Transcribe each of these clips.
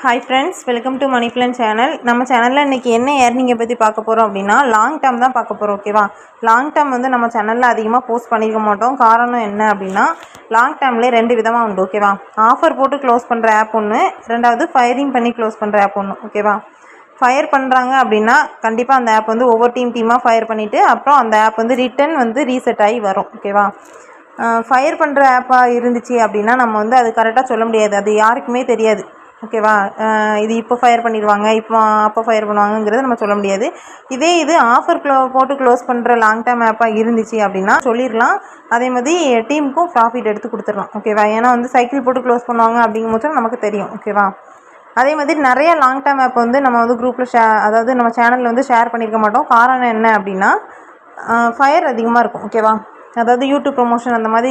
Hi friends welcome to money plan channel நம்ம சேனலில் இன்றைக்கி என்ன ஏர்னிங்கை பற்றி பார்க்க போகிறோம் அப்படின்னா லாங் டேர்ம் தான் பார்க்க போகிறோம் ஓகேவா லாங் டேர்ம் வந்து நம்ம சேனலில் அதிகமாக போஸ்ட் பண்ணியிருக்க மாட்டோம். காரணம் என்ன அப்படின்னா லாங் டேர்ம்லேயே ரெண்டு விதமாக உண்டு ஓகேவா ஆஃபர் போட்டு க்ளோஸ் பண்ணுற ஆப் ஒன்று ரெண்டாவது ஃபயரிங் பண்ணி க்ளோஸ் பண்ணுற ஆப் ஒன்று ஓகேவா ஃபயர் பண்ணுறாங்க அப்படின்னா கண்டிப்பாக அந்த ஆப் வந்து ஒவ்வொரு டீம் டீமாக ஃபயர் பண்ணிவிட்டு அப்புறம் அந்த ஆப் வந்து ரிட்டன் வந்து ரீசெட் ஆகி வரும் ஓகேவா ஃபயர் பண்ணுற ஆப்பாக இருந்துச்சு அப்படின்னா நம்ம வந்து அது கரெக்டாக சொல்ல முடியாது. அது யாருக்குமே தெரியாது. ஓகேவா இது இப்போ ஃபயர் பண்ணிடுவாங்க. இப்போ அப்போ ஃபயர் பண்ணுவாங்கங்கிறத நம்ம சொல்ல முடியாது. இதே இது ஆஃபர் க்ளோ போட்டு க்ளோஸ் பண்ணுற லாங் டேர்ம் ஆப்பாக இருந்துச்சு அப்படின்னா சொல்லிடலாம். அதே மாதிரி டீமுக்கும் ப்ராஃபிட் எடுத்து கொடுத்துடலாம். ஓகேவா ஏன்னா வந்து சைக்கிள் போட்டு க்ளோஸ் பண்ணுவாங்க அப்படிங்கும்போது நமக்கு தெரியும். ஓகேவா அதே மாதிரி நிறைய லாங் டேர்ம் ஆப் வந்து நம்ம வந்து குரூப்பில் ஷே அதாவது நம்ம சேனலில் வந்து ஷேர் பண்ணியிருக்க மாட்டோம். காரணம் என்ன அப்படின்னா ஃபயர் அதிகமாக இருக்கும். ஓகேவா அதாவது யூடியூப் ப்ரொமோஷன் அந்த மாதிரி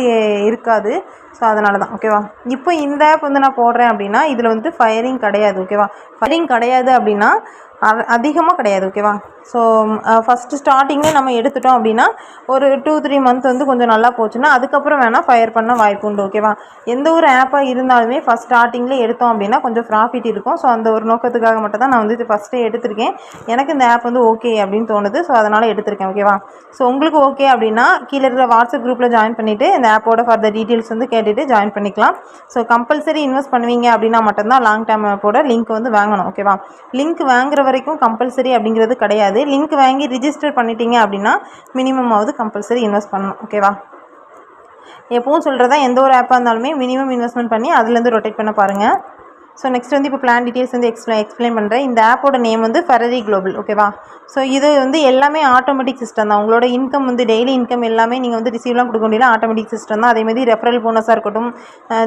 இருக்காது. ஸோ அதனால தான் ஓகேவா இப்போ இந்த ஆப் வந்து நான் போடுறேன் அப்படின்னா இதில் வந்து ஃபயரிங் கிடையாது. ஓகேவா ஃபயரிங் கிடையாது அப்படின்னா அதிகமாக கிடையாது ஓகேவா ஸோ ஃபஸ்ட்டு ஸ்டார்டிங்கில் நம்ம எடுத்துட்டோம் அப்படின்னா ஒரு டூ த்ரீ மந்த் வந்து கொஞ்சம் நல்லா போச்சுன்னா அதுக்கப்புறம் வேணால் ஃபயர் பண்ண வாய்ப்பு உண்டு ஓகேவா எந்த ஒரு ஆப்பாக இருந்தாலுமே ஃபஸ்ட் ஸ்டார்டிங்கில் எடுத்தோம் அப்படின்னா கொஞ்சம் ப்ராஃபிட் இருக்கும். ஸோ அந்த ஒரு நோக்கத்துக்காக மட்டும் தான் நான் வந்து இது ஃபஸ்ட்டே எடுத்திருக்கேன். எனக்கு இந்த ஆப் வந்து ஓகே அப்படின்னு தோணுது. ஸோ அதனால் எடுத்திருக்கேன் ஓகேவா ஸோ உங்களுக்கு ஓகே அப்படின்னா கீழே இருக்கிற வாட்ஸ்அப் குரூப்பில் ஜாயின் பண்ணிவிட்டு இந்த ஆப்போட ஃபர்தர் டீட்டெயில்ஸ் வந்து கேட்டுட்டு ஜாயின் பண்ணிக்கலாம். ஸோ கம்பல்சரி இன்வெஸ்ட் பண்ணுவீங்க அப்படின்னா மட்டும்தான் லாங் டேர்ம் ஆப்போட லிங்க் வந்து வாங்கணும் ஓகேவா லிங்க் வாங்குற வரைக்கும் கம்பல்சரி அப்படிங்கிறது கிடையாது. லிங்க் வாங்கி ரிஜிஸ்டர் பண்ணிட்டீங்க அப்படின்னா மினிமமாவது கம்பல்சரி இன்வெஸ்ட் பண்ணணும். ஓகேவா எப்பவும் சொல்கிறதா எந்த ஒரு ஆப்பாக இருந்தாலுமே மினிமம் இன்வெஸ்ட்மெண்ட் பண்ணி அதுலேருந்து ரொட்டேட் பண்ண பாருங்கள் ஸோ நெக்ஸ்ட் வந்து இப்போ பிளான் டீட்டெயில்ஸ் வந்து எக்ஸ்பிளை எக்ஸ்பிளைன் பண்ணுறேன் இந்த ஆப்போட நேம் வந்து ஃபெரரி குளோபல் ஓகேவா ஸோ இது வந்து எல்லாமே ஆட்டோமேட்டிக் சிஸ்டம் தான். உங்களோட இன்கம் வந்து டெய்லி இன்கம் எல்லாமே நீங்கள் வந்து ரிசீவ்லாம் கொடுக்க முடியல ஆட்டோமேட்டிக் சிஸ்டம் தான். அதேமாதிரி ரெஃபரல் போனஸாக இருக்கட்டும்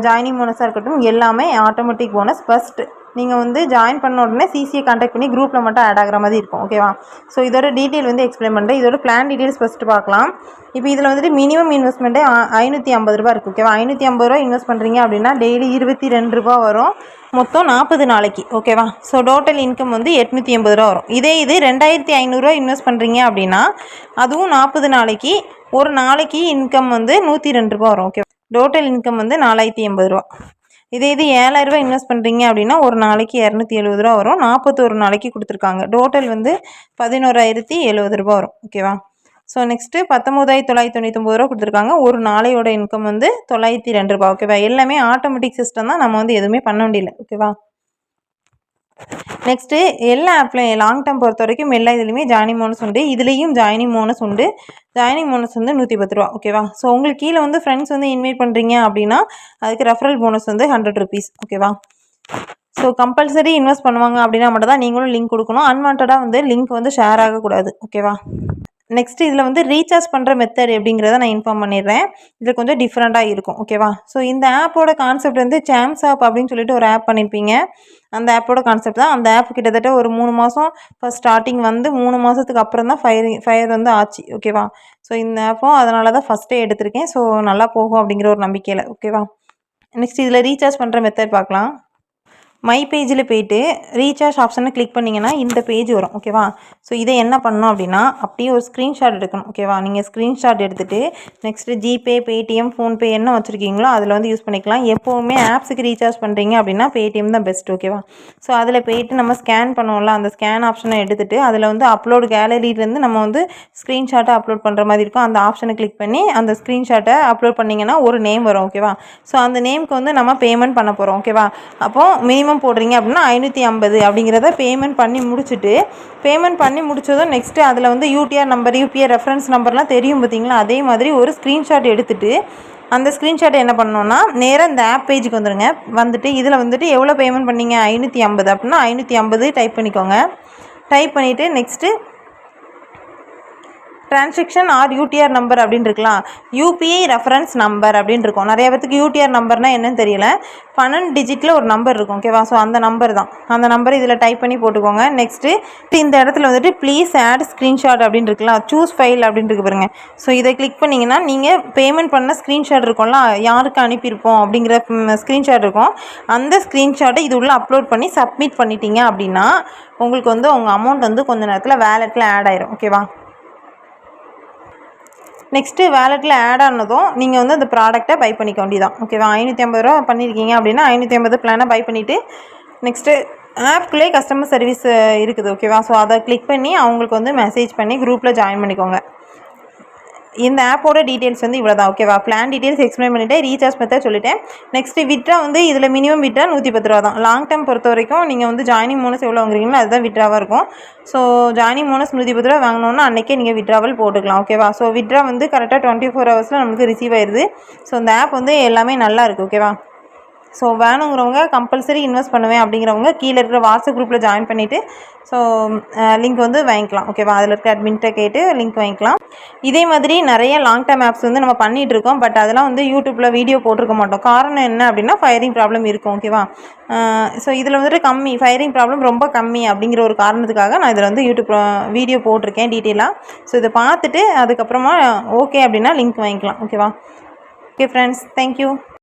ஜாயினிங் போனஸாக இருக்கட்டும் எல்லாமே ஆட்டோமேட்டிக் போனஸ் ஃபஸ்ட்டு நீங்கள் வந்து ஜாயின் பண்ண உடனே சிசியை காண்டாக்ட் பண்ணி குரூப்பில் மட்டும் ஆட் ஆகிற மாதிரி இருக்கும் ஓகேவா ஸோ இதோட டீட்டெயில் வந்து எக்ஸ்பிளைன் பண்ணுறேன் இதோட பிளான் டீட்டெயில்ஸ் ஃபஸ்ட்டு பார்க்கலாம். இப்போ இதில் வந்துட்டு மினிமம் இன்வெஸ்ட்மெண்ட்டே ஐநூற்றி ஐம்பது ரூபா இருக்குது ஓகேவா ஐநூற்றி ஐம்பது ரூபா இன்வெஸ்ட் பண்ணுறீங்க அப்படின்னா டெய்லி இருபத்தி ரெண்டு ரூபா வரும். மொத்தம் நாற்பது நாளைக்கு ஓகேவா ஸோ டோட்டல் இன்கம் வந்து எட்நூற்றி எண்பது ரூபா வரும். இதே இது ரெண்டாயிரத்தி ஐநூறுரூவா இன்வெஸ்ட் பண்ணுறீங்க அப்படின்னா அதுவும் நாற்பது நாளைக்கு ஒரு நாளைக்கு இன்கம் வந்து நூற்றி ரெண்டு ரூபா வரும் ஓகேவா டோட்டல் இன்கம் வந்து நாலாயிரத்தி எண்பது ரூபா இதே இது ஏழாயிரரூபா இன்வெஸ்ட் பண்ணுறீங்க அப்படின்னா ஒரு நாளைக்கு இரநூத்தி எழுபது ரூபா வரும். நாற்பத்தோரு நாளைக்கு கொடுத்துருக்காங்க. டோட்டல் வந்து பதினோராயிரத்தி எழுபது ரூபா வரும். ஓகேவா ஸோ நெக்ஸ்ட்டு பத்தொம்போதாயிரத்தி தொள்ளாயிரத்தி தொண்ணூத்தொம்பது ரூபா கொடுத்துருக்காங்க. ஒரு நாளையோட இன்கம் வந்து தொள்ளாயிரத்தி ரெண்டு ரூபா. ஓகேவா எல்லாமே ஆட்டோமேட்டிக் சிஸ்டம் தான். நம்ம வந்து எதுவுமே பண்ண முடியல ஓகேவா நெக்ஸ்ட்டு எல்லா ஆப்லையும் லாங் டேர்ம் பொறுத்த வரைக்கும் எல்லா இதுலேயுமே ஜாயினிங் போனஸ் உண்டு. இதுலேயும் ஜாயினிங் போனஸ் உண்டு. ஜாயினிங் போனஸ் வந்து நூற்றி பத்து ரூபா ஓகேவா ஸோ உங்களுக்கு கீழே வந்து ஃப்ரெண்ட்ஸ் வந்து இன்வைட் பண்ணுறீங்க அப்படின்னா அதுக்கு ரெஃபரல் போனஸ் வந்து ஹண்ட்ரட் ருபீஸ் ஓகேவா ஸோ கம்பல்சரி இன்வெஸ்ட் பண்ணுவாங்க அப்படின்னா மட்டும் தான் நீங்களும் லிங்க் கொடுக்கணும். அன்வான்டாக வந்து லிங்க் வந்து ஷேர் ஆகக்கூடாது ஓகேவா நெக்ஸ்ட் இதில் வந்து ரீசார்ஜ் பண்ணுற மெத்தட் எப்படிங்கிறத நான் இன்ஃபார்ம் பண்ணிடுறேன். இதில் கொஞ்சம் டிஃப்ரெண்ட்டாக இருக்கும் ஓகேவா ஸோ இந்த ஆப்போட கான்செப்ட் வந்து சாம்ஸ் ஆப் அப்படின்னு சொல்லிட்டு ஒரு ஆப் பண்ணியிருப்பீங்க அந்த ஆப்போட கான்செப்ட் தான். அந்த ஆப் கிட்டத்தட்ட ஒரு மூணு மாதம் ஃபஸ்ட் ஸ்டார்டிங் வந்து மூணு மாதத்துக்கு அப்புறம் தான் ஃபயர் ஃபயர் வந்து ஆச்சு ஓகேவா ஸோ இந்த ஆப்பும் அதனால தான் ஃபஸ்ட்டே எடுத்திருக்கேன். ஸோ நல்லா போகும் அப்படிங்கிற ஒரு நம்பிக்கையில் ஓகேவா நெக்ஸ்ட் இதில் ரீசார்ஜ் பண்ணுற மெத்தட் பார்க்கலாம். மை பேஜில் போயிட்டு ரீசார்ஜ் ஆப்ஷனை கிளிக் பண்ணிங்கன்னா இந்த பேஜ் வரும் ஓகேவா ஸோ இதை என்ன பண்ணணும் அப்படின்னா அப்படியே ஒரு ஸ்க்ரீன்ஷாட் எடுக்கணும் ஓகேவா நீங்கள் ஸ்க்ரீன்ஷாட் எடுத்துகிட்டு நெக்ஸ்ட்டு ஜிபே பேடிஎம் ஃபோன்பே என்ன வச்சுருக்கீங்களோ அதில் வந்து யூஸ் பண்ணிக்கலாம். எப்போவுமே ஆப்ஸுக்கு ரீசார்ஜ் பண்ணுறீங்க அப்படின்னா பேடிஎம் தான் பெஸ்ட் ஓகேவா ஸோ அதில் போயிட்டு நம்ம ஸ்கேன் பண்ணுவோம்ல அந்த ஸ்கேன் ஆப்ஷனை எடுத்துகிட்டு அதில் வந்து அப்லோட் கேலரியிலேருந்து நம்ம வந்து ஸ்க்ரீன்ஷாட்டை அப்லோட் பண்ணுற மாதிரி இருக்கும். அந்த ஆப்ஷனை கிளிக் பண்ணி அந்த ஸ்க்ரீன்ஷாட்டை அப்லோட் பண்ணிங்கன்னா ஒரு நேம் வரும் ஓகேவா ஸோ அந்த நேமுக்கு வந்து நம்ம பேமெண்ட் பண்ண போகிறோம் ஓகேவா அப்போது மினிமம் போடுறீங்க அப்படின்னா ஐநூற்றி ஐம்பது அப்படிங்கிறத பேமெண்ட் பண்ணி முடிச்சுட்டு பேமெண்ட் பண்ணி முடிச்சதும் நெக்ஸ்ட்டு அதில் வந்து யூடிஆர் நம்பர் யூபிஐ ரெஃபரன்ஸ் நம்பர்லாம் தெரியும் பார்த்தீங்களா? அதே மாதிரி ஒரு ஸ்க்ரீன்ஷாட் எடுத்துகிட்டு அந்த ஸ்க்ரீன்ஷாட்டை என்ன பண்ணோன்னா நேராக இந்த ஆப் பேஜுக்கு வந்துடுங்க வந்துட்டு இதில் வந்துட்டு எவ்வளோ பேமெண்ட் பண்ணீங்க? ஐநூற்றி ஐம்பது அப்படின்னா ஐநூற்றி ஐம்பது டைப் பண்ணிக்கோங்க. டைப் பண்ணிவிட்டு next transaction or UTR number அப்படின்னு இருக்கலாம் யூபிஐ ரெஃபரன்ஸ் நம்பர் அப்படின்னு இருக்கும் நிறைய பேத்துக்கு யூடிஆர் நம்பர்னால் என்னன்னு தெரியல. பன்னெண்டு டிஜிட்டில் ஒரு நம்பர் இருக்கும். ஓகேவா ஸோ அந்த நம்பர் தான். அந்த நம்பர் இதில் டைப் பண்ணி போட்டுக்கோங்க. நெக்ஸ்ட்டு இந்த இடத்துல வந்துட்டு ப்ளீஸ் ஆட் ஸ்க்ரீன்ஷாட் அப்படின்னு இருக்கலாம் சூஸ் ஃபைல் அப்படின்னு இருக்கு பாருங்க. ஸோ இதை கிளிக் பண்ணிங்கன்னா நீங்கள் பேமெண்ட் பண்ண ஸ்க்ரீன்ஷாட் இருக்கும்ல யாருக்கு அனுப்பியிருப்போம் அப்படிங்கிற ஸ்க்ரீன்ஷாட் இருக்கும். அந்த ஸ்க்ரீன்ஷாட்டை இது உள்ள அப்லோட் பண்ணி சப்மிட் பண்ணிட்டீங்க அப்படின்னா உங்களுக்கு வந்து உங்கள் அமௌண்ட் வந்து கொஞ்ச நேரத்தில் வேலெட்டில் ஆட் ஆயிரும். ஓகேவா நெக்ஸ்ட்டு வேலெட்டில் ஆட் ஆனதும் நீங்கள் வந்து அந்த ப்ராடக்ட்டை பை பண்ணிக்க வேண்டியதான் ஓகேவா ஐநூற்றி ஐம்பது ரூபா பண்ணியிருக்கீங்க அப்படின்னா ஐநூற்றி ஐம்பது பிளானை பை பண்ணிவிட்டு நெக்ஸ்ட்டு ஆப்குள்ளே கஸ்டமர் சர்வீஸ் இருக்குது. ஓகேவா ஸோ அதை கிளிக் பண்ணி அவங்களுக்கு வந்து மெசேஜ் பண்ணி குரூப்பில் ஜாயின் பண்ணிக்கோங்க. இந்த ஆப்போட டீட்டெயில்ஸ் வந்து இவ்வளோ தான் ஓகேவா பிளான் டீட்டெயில்ஸ் எக்ஸ்பிளைன் பண்ணிவிட்டேன் ரீசார்ஜ் மெத்தட் சொல்லிட்டேன். நெக்ஸ்ட்டு விட்ரா வந்து இதில் மினிமம் விட்ரா நூற்றி பத்து ரூபா தான் லாங் டேர்ம் பொறுத்த வரைக்கும் நீங்கள் வந்து ஜாயினிங் போனஸ் எவ்வளோ வாங்குறீங்களோ அதுதான் விட்ராவாக இருக்கும். ஸோ ஜாயினிங் போனஸ் நூற்றி பத்து ரூபா வாங்கினோன்னா அன்றைக்கே நீங்கள் விட்ராவல் போட்டுக்கலாம் ஓகேவா ஸோ விட்ரா வந்து கரெக்டாக டுவெண்ட்டி ஃபோர் ஹவர்ஸில் நமக்கு ரிசீவ் ஆயிடுது ஸோ இந்த ஆப் வந்து எல்லாமே நல்லா இருக்குது ஓகேவா ஸோ வேணுங்கிறவங்க கம்பல்சரி இன்வெஸ்ட் பண்ணுவேன் அப்படிங்கிறவங்க கீழே இருக்கிற வாட்ஸ்அப் குரூப்பில் ஜாயின் பண்ணிவிட்டு ஸோ லிங்க் வந்து வாங்கிக்கலாம். ஓகேவா அதில் இருக்க அட்மின்கிட்ட கேட்டு லிங்க் வாங்கிக்கலாம். இதே மாதிரி நிறைய லாங் டேர்ம் ஆப்ஸ் வந்து நம்ம பண்ணிகிட்டு இருக்கோம். பட் அதெல்லாம் வந்து யூடியூப்பில் வீடியோ போட்டிருக்க மாட்டோம். காரணம் என்ன அப்படின்னா ஃபயரிங் ப்ராப்ளம் இருக்கும். ஓகேவா ஸோ இதில் வந்துட்டு கம்மி ஃபயரிங் ப்ராப்ளம் ரொம்ப கம்மி அப்படிங்கிற ஒரு காரணத்துக்காக நான் இதில் வந்து யூடியூப் வீடியோ போட்டிருக்கேன் டீட்டெயிலாக ஸோ இதை பார்த்துட்டு அதுக்கப்புறமா ஓகே அப்படின்னா லிங்க் வாங்கிக்கலாம். ஓகேவா ஓகே ஃப்ரெண்ட்ஸ் தேங்க்யூ